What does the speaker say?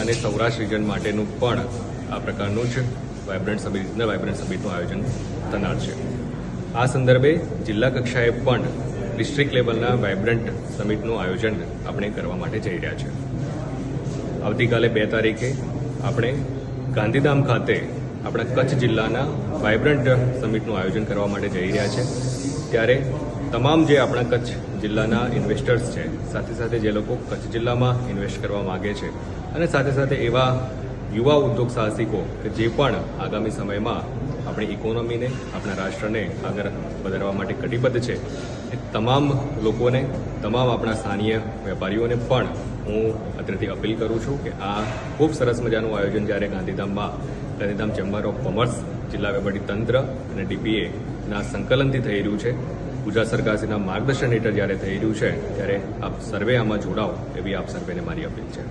અને સૌરાષ્ટ્ર રિજન માટેનું પણ આ પ્રકારનું જ વાઇબ્રન્ટ સમિટ રિજનલ વાઇબ્રન્ટ સમિટનું આયોજન થનાર છે. આ સંદર્ભે જિલ્લા કક્ષાએ પણ ડિસ્ટ્રિક્ટ લેવલના વાઇબ્રન્ટ સમિટનું આયોજન આપણે કરવા માટે જઈ રહ્યા છે. આવતીકાલે બે તારીખે આપણે ગાંધીધામ ખાતે આપણા કચ્છ જિલ્લાના વાઇબ્રન્ટ સમિટનું આયોજન કરવા માટે જઈ રહ્યા છે. ત્યારે તમામ જે આપણા કચ્છ જિલ્લાના ઇન્વેસ્ટર્સ છે, સાથે સાથે જે લોકો કચ્છ જિલ્લામાં ઇન્વેસ્ટ કરવા માગે છે અને સાથે સાથે એવા યુવા ઉદ્યોગ સાહસિકો કે જે પણ આગામી સમયમાં આપણી ઇકોનોમીને આપણા રાષ્ટ્રને આગળ વધારવા માટે કટિબદ્ધ છે, એ તમામ લોકોને, તમામ આપણા સ્થાનીય વેપારીઓને પણ હું અત્રેથી અપીલ કરું છું કે આ ખૂબ સરસ મજાનું આયોજન જ્યારે ગાંધીધામમાં, ગાંધીધામ ચેમ્બર ઓફ કોમર્સ જિલ્લા વહીવટી તંત્ર અને ડીપીએના સંકલનથી થઈ રહ્યું છે ગુજરાત સરકારશ્રીના માર્ગદર્શન હેઠળ જ્યારે થઈ રહ્યું છે, ત્યારે આપ સર્વે આમાં જોડાઓ એવી આપ સર્વેને મારી અપીલ છે.